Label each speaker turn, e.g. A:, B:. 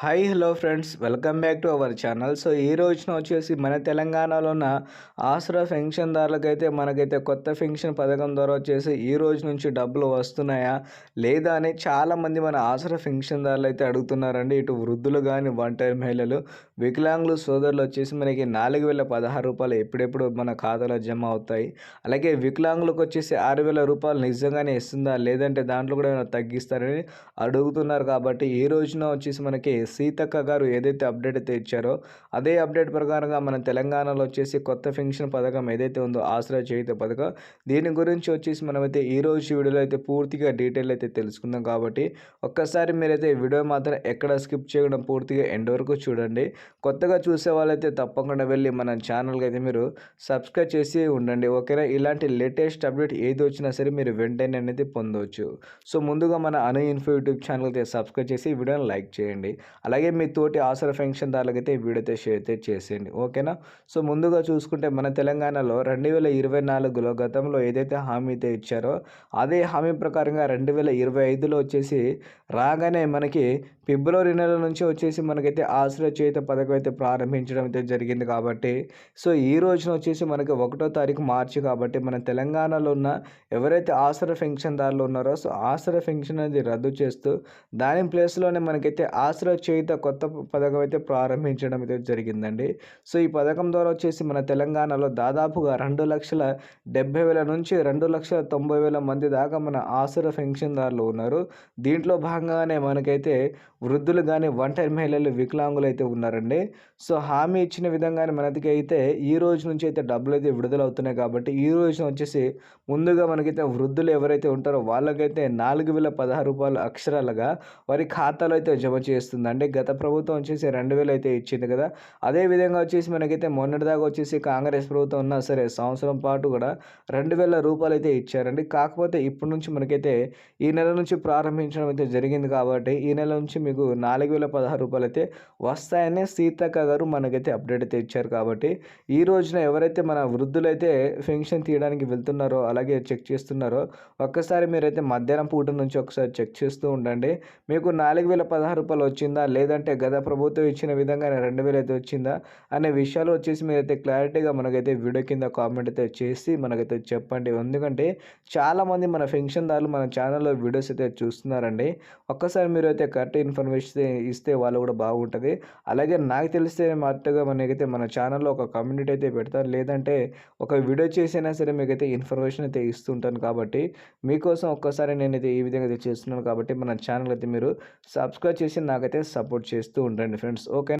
A: Hi hello friends. Welcome back to our channel. So ఈ రోజున వచ్చేసి మన తెలంగాణలో ఉన్న ఆసరా పెన్షన్దారులకైతే మనకైతే కొత్త పెన్షన్ పథకం ద్వారా వచ్చేసి ఈ రోజు నుంచి డబ్బులు వస్తున్నాయా? లేదా అని చాలామంది మన ఆసరా పెన్షన్దారులు అయితే అడుగుతున్నారండి. ఇటు వృద్ధులు కానీ ఒంటరి మహిళలు వికలాంగులు సోదరులు వచ్చేసి మనకి నాలుగు వేల పదహారు రూపాయలు ఎప్పుడెప్పుడు మన ఖాతాలో జమ అవుతాయి. అలాగే వికలాంగులకు వచ్చేసి ఆరు వేల రూపాయలు నిజంగానే ఇస్తుందా? లేదంటే దాంట్లో కూడా ఏమైనా తగ్గిస్తారని అడుగుతున్నారు కాబట్టి ఈ రోజున వచ్చేసి మనకి సీతక్క గారు ఏదైతే అప్డేట్ అయితే ఇచ్చారో అదే అప్డేట్ ప్రకారంగా మన తెలంగాణలో వచ్చేసి కొత్త పెన్షన్ పథకం ఏదైతే ఉందో ఆసరా చేయుత పథకం దీని గురించి వచ్చేసి మనమైతే ఈ రోజు వీడియోలో అయితే పూర్తిగా డీటెయిల్ అయితే తెలుసుకుందాం కాబట్టి ఒక్కసారి మీరైతే వీడియో మాత్రం ఎక్కడ స్కిప్ చేయడం పూర్తిగా ఎండ్ వరకు చూడండి. కొత్తగా చూసే వాళ్ళైతే తప్పకుండా వెళ్ళి మన ఛానల్కి అయితే మీరు సబ్స్క్రైబ్ చేసి ఉండండి. ఓకేనా? ఇలాంటి లేటెస్ట్ అప్డేట్ ఏది వచ్చినా సరే మీరు వెంటనే అనేది పొందవచ్చు సో ముందుగా మన అను ఇన్ఫో యూట్యూబ్ ఛానల్ అయితే సబ్స్క్రైబ్ చేసి వీడియోని లైక్ చేయండి. అలాగే మీ తోటి ఆసర ఫంక్షన్ దారులకైతే వీడియో అయితే షేర్ అయితే చేసేయండి. ఓకేనా? సో ముందుగా చూసుకుంటే మన తెలంగాణలో రెండు వేల ఇరవై నాలుగులో గతంలో ఏదైతే హామీ అయితే ఇచ్చారో అదే హామీ ప్రకారంగా రెండు వేల ఇరవై ఐదులో వచ్చేసి రాగానే మనకి ఫిబ్రవరి నెల నుంచి వచ్చేసి మనకైతే ఆశ్రయ చేత పథకం అయితే ప్రారంభించడం అయితే జరిగింది కాబట్టి సో ఈ రోజున వచ్చేసి మనకి ఒకటో తారీఖు మార్చి కాబట్టి మన తెలంగాణలో ఉన్న ఎవరైతే ఆసర పెన్షన్దారులు ఉన్నారో సో ఆసర పెన్షన్ అనేది రద్దు చేస్తూ దాని ప్లేస్లోనే మనకైతే ఆసర చేత కొత్త పథకం అయితే ప్రారంభించడం అయితే జరిగిందండి. సో ఈ పథకం ద్వారా వచ్చేసి మన తెలంగాణలో దాదాపుగా రెండు లక్షల డెబ్బై వేల నుంచి రెండు లక్షల తొంభై వేల మంది దాకా మన ఆసుర పెన్షన్దారులు ఉన్నారు. దీంట్లో భాగంగానే మనకైతే వృద్ధులు కానీ ఒంటరి మహిళలు వికలాంగులు అయితే ఉన్నారండి. సో హామీ ఇచ్చిన విధంగానే మనకి అయితే ఈ రోజు నుంచి అయితే డబ్బులు అయితే విడుదలవుతున్నాయి కాబట్టి ఈ రోజున వచ్చేసి ముందుగా మనకైతే వృద్ధులు ఎవరైతే ఉంటారో వాళ్ళకైతే నాలుగు వేల పదహారు రూపాయలు అక్షరాలుగా వారి ఖాతాలో అయితే జమ చేస్తుందండి. అంటే గత ప్రభుత్వం వచ్చేసి రెండు వేలు అయితే ఇచ్చింది కదా. అదే విధంగా వచ్చేసి మనకైతే మొన్నటిదాకా వచ్చేసి కాంగ్రెస్ ప్రభుత్వం ఉన్నా సరే సంవత్సరం పాటు కూడా రెండు వేల రూపాయలు అయితే ఇచ్చారండి. కాకపోతే ఇప్పటి నుంచి మనకైతే ఈ నెల నుంచి ప్రారంభించడం అయితే జరిగింది కాబట్టి ఈ నెల నుంచి మీకు నాలుగు వేల పదహారు రూపాయలు అయితే వస్తాయని సీతక్క గారు మనకైతే అప్డేట్ అయితే ఇచ్చారు కాబట్టి ఈ రోజున ఎవరైతే మన వృద్ధులైతే పెన్షన్ తీయడానికి వెళ్తున్నారో అలాగే చెక్ చేస్తున్నారో ఒక్కసారి మీరైతే మధ్యాహ్నం పూట నుంచి ఒకసారి చెక్ చేస్తూ ఉండండి. మీకు నాలుగు వేల పదహారు రూపాయలు వచ్చిందా లేదంటే గత ప్రభుత్వం ఇచ్చిన విధంగానే రెండు వేలు అయితే వచ్చిందా అనే విషయాలు వచ్చేసి మీరైతే క్లారిటీగా మనకైతే వీడియో కింద కామెంట్ అయితే చేసి మనకైతే చెప్పండి. ఎందుకంటే చాలామంది మన పెన్షన్దారులు మన ఛానల్లో వీడియోస్ అయితే చూస్తున్నారండి. ఒక్కసారి మీరు అయితే కరెక్ట్ ఇన్ఫర్మేషన్ ఇస్తే వాళ్ళు కూడా బాగుంటుంది. అలాగే నాకు తెలిస్తే మట్టుగా మనకైతే మన ఛానల్లో ఒక కమ్యూనిటీ అయితే పెడతారు. లేదంటే ఒక వీడియో చేసైనా సరే మీకైతే ఇన్ఫర్మేషన్ అయితే ఇస్తుంటాను కాబట్టి మీకోసం ఒక్కసారి నేనైతే ఈ విధంగా అయితే చేస్తున్నాను కాబట్టి మన ఛానల్ అయితే మీరు సబ్స్క్రైబ్ చేసి నాకైతే సపోర్ట్ చేస్తూ ఉండండి ఫ్రెండ్స్. ఓకే